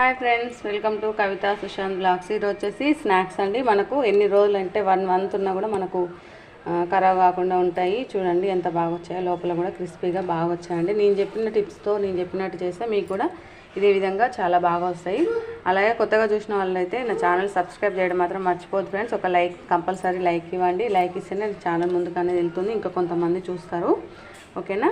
Hi friends welcome to Kavitha Sushanth blogs. ఇది వచ్చేసి snacks అండి. మనకు ఎన్ని రోజులు అంటే వన్ మంత్ ఉన్నా కూడా మనకు ఖరాబ్ కాకుండా ఉంటాయి. చూడండి ఎంత బాగా వచ్చాయో. లోపల కూడా క్రిస్పీగా బాగా వచ్చాయండి. నేను చెప్పిన టిప్స్తో నేను చెప్పినట్టు చేస్తే మీకు కూడా ఇదే విధంగా చాలా బాగా వస్తాయి. అలాగే కొత్తగా చూసిన వాళ్ళైతే నా ఛానల్ సబ్స్క్రైబ్ చేయడం మాత్రం మర్చిపోదు ఫ్రెండ్స్. ఒక లైక్ కంపల్సరీ లైక్ ఇవ్వండి. లైక్ ఇస్తేనే ఛానల్ ముందుకనే వెళ్తుంది. ఇంకా కొంతమంది చూస్తారు. ఓకేనా?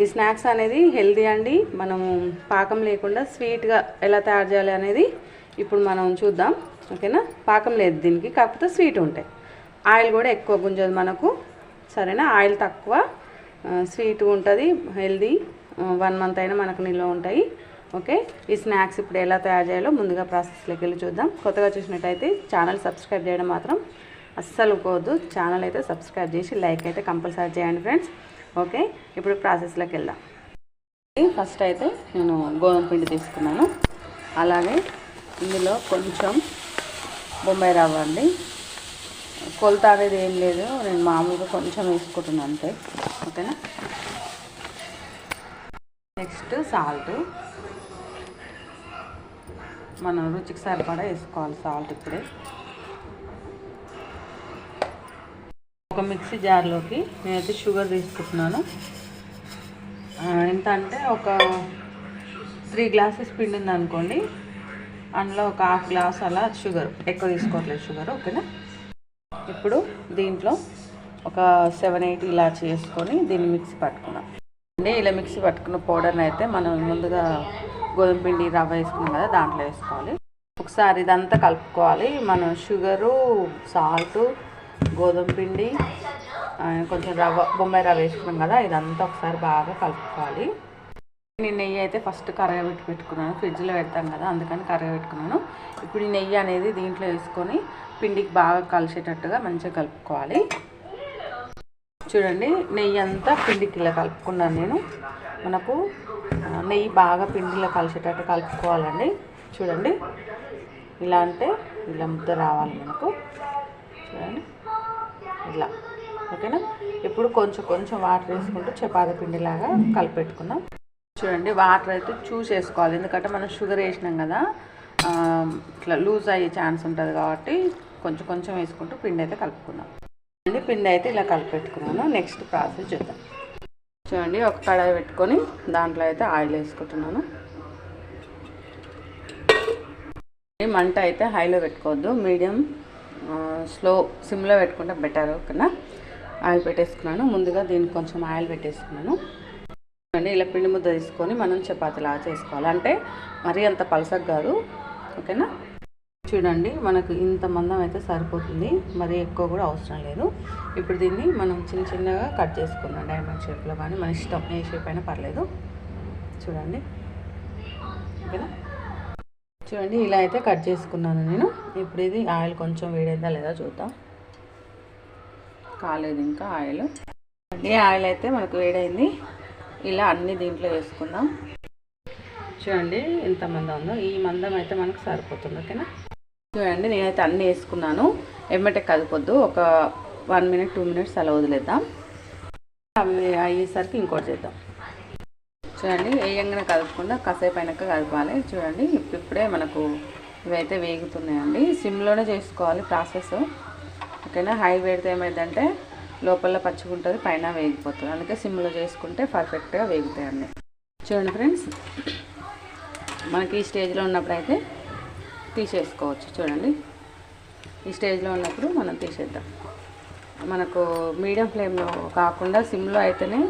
ఈ స్నాక్స్ అనేది హెల్దీ అండి. మనము పాకం లేకుండా స్వీట్గా ఎలా తయారు చేయాలి అనేది ఇప్పుడు మనం చూద్దాం. ఓకేనా? పాకం లేదు దీనికి కాకపోతే స్వీట్ ఉంటాయి. ఆయిల్ కూడా ఎక్కువ గుంజదు మనకు. సరేనా? ఆయిల్ తక్కువ స్వీట్ ఉంటుంది హెల్దీ వన్ మంత్ అయినా మనకు నిల్వ ఉంటాయి. ఓకే? ఈ స్నాక్స్ ఇప్పుడు ఎలా తయారు చేయాలో ముందుగా ప్రాసెస్లోకి వెళ్ళి చూద్దాం. కొత్తగా చూసినట్టయితే ఛానల్ సబ్స్క్రైబ్ చేయడం మాత్రం అస్సలు పోవద్దు ఛానల్ అయితే సబ్స్క్రైబ్ చేసి లైక్ అయితే కంపల్సరీ చేయండి ఫ్రెండ్స్. ఓకే? ఇప్పుడు ప్రాసెస్లోకి వెళ్దాం. ఫస్ట్ అయితే నేను గోధుమ పిండి తీసుకున్నాను. అలాగే ఇందులో కొంచెం బొంబాయి రవ్వ అండి. కొలత అనేది ఏం లేదు. నేను మామూలుగా కొంచెం వేసుకుంటున్నాను అంతే. ఓకేనా? Next salt. మనం రుచికి సరిపడా వేసుకోవాలి సాల్ట్ ఇప్పుడే. ఒక మిక్సీ జార్లోకి నేనైతే షుగర్ తీసుకుంటున్నాను. ఎంత అంటే ఒక త్రీ గ్లాసెస్ పిండి ఉంది అనుకోండి అందులో ఒక హాఫ్ గ్లాస్ అలా షుగర్ ఎక్కువ తీసుకోవట్లేదు షుగర్ ఓకేనా? ఇప్పుడు దీంట్లో ఒక సెవెన్ ఎయిట్ ఇలా చేసుకొని దీన్ని మిక్సీ పట్టుకున్నాం అంటే ఇలా మిక్సీ పట్టుకున్న పౌడర్ని అయితే మనం ముందుగా గోధుమ పిండి రవ్వ వేసుకున్నాం కదా దాంట్లో వేసుకోవాలి. ఒకసారి ఇదంతా కలుపుకోవాలి. మనం షుగరు సాల్ట్ గోధుమ పిండి కొంచెం రవ్వ బొంబాయి రవ్వ వేసుకున్నాం కదా ఇదంతా ఒకసారి బాగా కలుపుకోవాలి. నేను నెయ్యి అయితే ఫస్ట్ కరగబెట్టి పెట్టుకున్నాను ఫ్రిడ్జ్లో పెడతాం కదా అందుకని కరగబెట్టుకున్నాను. ఇప్పుడు ఈ నెయ్యి అనేది దీంట్లో వేసుకొని పిండికి బాగా కలిసేటట్టుగా మంచిగా కలుపుకోవాలి. చూడండి నెయ్యి అంతా పిండికి ఇలా కలుపుకున్నాను నేను. మనకు నెయ్యి బాగా పిండిలో కలిసేటట్టు కలుపుకోవాలండి. చూడండి ఇలా అంటే ఇలా ముద్ద రావాలి మనకు. చూడండి ఇలా ఓకేనా? ఇప్పుడు కొంచెం కొంచెం వాటర్ వేసుకుంటూ చపాతీ పిండిలాగా కలిపెట్టుకుందాం. చూడండి వాటర్ అయితే చూస్ వేసుకోవాలి ఎందుకంటే మనం షుగర్ వేసినాం కదా ఇట్లా లూజ్ అయ్యే ఛాన్స్ ఉంటుంది కాబట్టి కొంచెం కొంచెం వేసుకుంటూ పిండి అయితే కలుపుకుందాం. చూడండి పిండి అయితే ఇలా కలిపెట్టుకున్నాను. నెక్స్ట్ ప్రాసెస్ చూద్దాం. చూడండి ఒక కడాయి పెట్టుకొని దాంట్లో అయితే ఆయిల్ వేసుకుంటున్నాను. మంట అయితే హైలో పెట్టుకోవద్దు. మీడియం స్లో సిమ్లో పెట్టుకుంటే బెటర్ ఓకేనా? ఆయిల్ పెట్టేసుకున్నాను. ముందుగా దీనికి కొంచెం ఆయిల్ పెట్టేసుకున్నాను. అండి ఇలా పిండి ముద్ద తీసుకొని మనం చపాతీలా చేసుకోవాలి. అంటే మరీ అంత పలసగా కాదు. ఓకేనా? చూడండి మనకు ఇంత మందం అయితే సరిపోతుంది. మరీ ఎక్కువ కూడా అవసరం లేదు. ఇప్పుడు దీన్ని మనం చిన్న చిన్నగా కట్ చేసుకుందాం. డైమండ్ షేప్లో కానీ మన ఇష్టం ఏ షేప్ అయినా పర్లేదు. చూడండి. ఓకేనా? చూడండి ఇలా అయితే కట్ చేసుకున్నాను నేను. ఇప్పుడు ఇది ఆయిల్ కొంచెం వేడైందా లేదా చూద్దాం. కాలేదు ఇంకా ఆయిల్. ఈ ఆయిల్ అయితే మనకు వేడైంది. ఇలా అన్ని దీంట్లో వేసుకుందాం. చూడండి ఎంత మందం ఉందో. ఈ మందం అయితే మనకు సరిపోతుంది ఓకేనా? చూడండి నేనైతే అన్నీ వేసుకున్నాను. ఎమ్మటే కదిపోద్దు. ఒక వన్ మినిట్ టూ మినిట్స్ అలా వదిలేద్దాం. అవి అయ్యేసరికి ఇంకోటి చేద్దాం. చూడండి వేయంగానే కలుపుకుండా కాసేపు అయినాక కలపాలి చూడండి ఇప్పుడే మనకు ఇవైతే వేగుతున్నాయండి. సిమ్లోనే చేసుకోవాలి ప్రాసెస్. ఓకేనా? హై పెడితే ఏమైందంటే లోపల పచ్చిగుంటుంది పైన వేగిపోతుంది. అందుకే సిమ్లో చేసుకుంటే పర్ఫెక్ట్గా వేగుతాయండి. చూడండి ఫ్రెండ్స్ మనకి ఈ స్టేజ్లో ఉన్నప్పుడు అయితే తీసేసుకోవచ్చు. చూడండి ఈ స్టేజ్లో ఉన్నప్పుడు మనం తీసేద్దాం. మనకు మీడియం ఫ్లేమ్లో కాకుండా సిమ్లో అయితేనే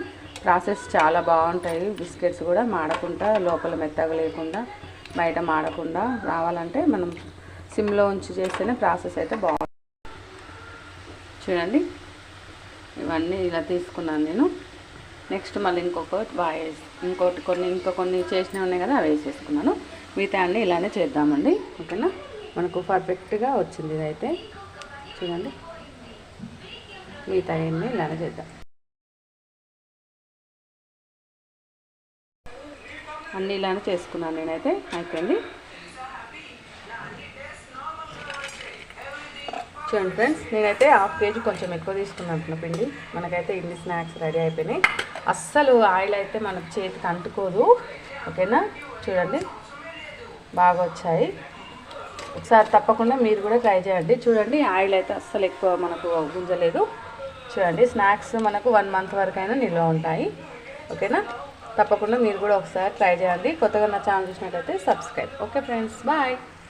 ప్రాసెస్ చాలా బాగుంటాయి. బిస్కెట్స్ కూడా మాడకుండా లోపల మెత్తగా లేకుండా బయట మాడకుండా రావాలంటే మనం సిమ్లో ఉంచి చేస్తేనే ప్రాసెస్ అయితే బాగుంటుంది చూడండి. ఇవన్నీ ఇలా తీసుకున్నాను నేను. నెక్స్ట్ మళ్ళీ ఇంకొకటి బాగా ఇంకోటి కొన్ని ఇంకా కొన్ని చేసినవి ఉన్నాయి కదా అవి వేసేసుకున్నాను. మిగతా అన్నీ ఇలానే చేద్దామండి. ఓకేనా? మనకు పర్ఫెక్ట్గా వచ్చింది ఇదైతే. చూడండి. మిగతా అన్నీ ఇలానే చేద్దాం. అన్నీ ఇలానే చేసుకున్నాను నేనైతే. అయిపోయింది. చూడండి ఫ్రెండ్స్ నేనైతే హాఫ్ కేజీ కొంచెం ఎక్కువ తీసుకున్నాను పిండి. మనకైతే ఇన్ని స్నాక్స్ రెడీ అయిపోయినాయి. అస్సలు ఆయిల్ అయితే మనకు చేతికి అంటుకోదు. ఓకేనా? చూడండి. బాగా వచ్చాయి. ఒకసారి తప్పకుండా మీరు కూడా ట్రై చేయండి. చూడండి ఆయిల్ అయితే అస్సలు ఎక్కువ మనకు గుంజలేదు. చూడండి స్నాక్స్ మనకు వన్ మంత్ వరకు అయినా నిల్వ ఉంటాయి. ఓకేనా? తప్పకుండా మీరు కూడా ఒకసారి ట్రై చేయండి. కొత్తగా నా ఛానల్ చూసినట్టయితే సబ్స్క్రైబ్. Okay friends bye.